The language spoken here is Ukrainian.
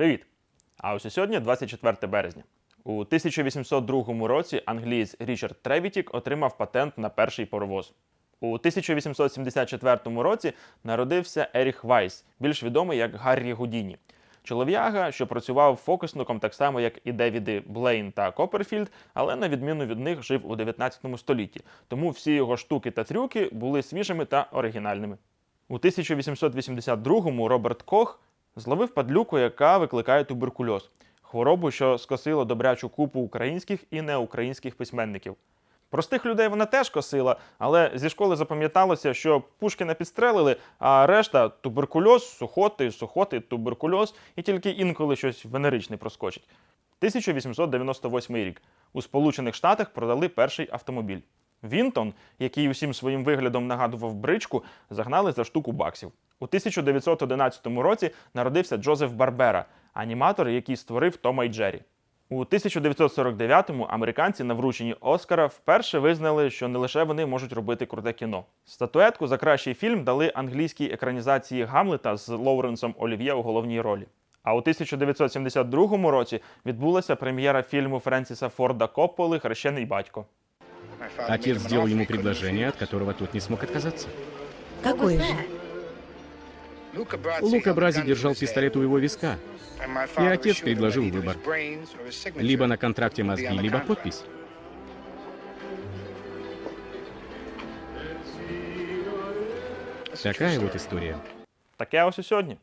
Привіт! А ось сьогодні 24 березня. У 1802 році англієць Річард Тревітік отримав патент на перший паровоз. У 1874 році народився Еріх Вайс, більш відомий як Гаррі Гудіні. Чолов'яга, що працював фокусником так само, як і Девіди Блейн та Копперфільд, але на відміну від них жив у 19 столітті. Тому всі його штуки та трюки були свіжими та оригінальними. У 1882-му Роберт Кох зловив падлюку, яка викликає туберкульоз, хворобу, що скосило добрячу купу українських і неукраїнських письменників. Простих людей вона теж косила, але зі школи запам'яталося, що Пушкіна підстрелили, а решта туберкульоз, сухоти, сухоти, туберкульоз, і тільки інколи щось венеричне проскочить. 1898 рік. У Сполучених Штатах продали перший автомобіль. Вінтон, який усім своїм виглядом нагадував бричку, загнали за штуку баксів. У 1911 році народився Джозеф Барбера, аніматор, який створив Тома і Джері. У 1949-му американці на врученні Оскара вперше визнали, що не лише вони можуть робити круте кіно. Статуетку за кращий фільм дали англійській екранізації Гамлета з Лоуренсом Олів'є у головній ролі. А у 1972 році відбулася прем'єра фільму Френсіса Форда Копполи Хрещений батько. Отец сделал ему предложение, от которого тот не смог отказаться. Какое же? Лука Брази держал пистолет у его виска. И отец предложил выбор. Либо на контракте мозги, либо подпись. Такая вот история. Таке ось і сьогодні.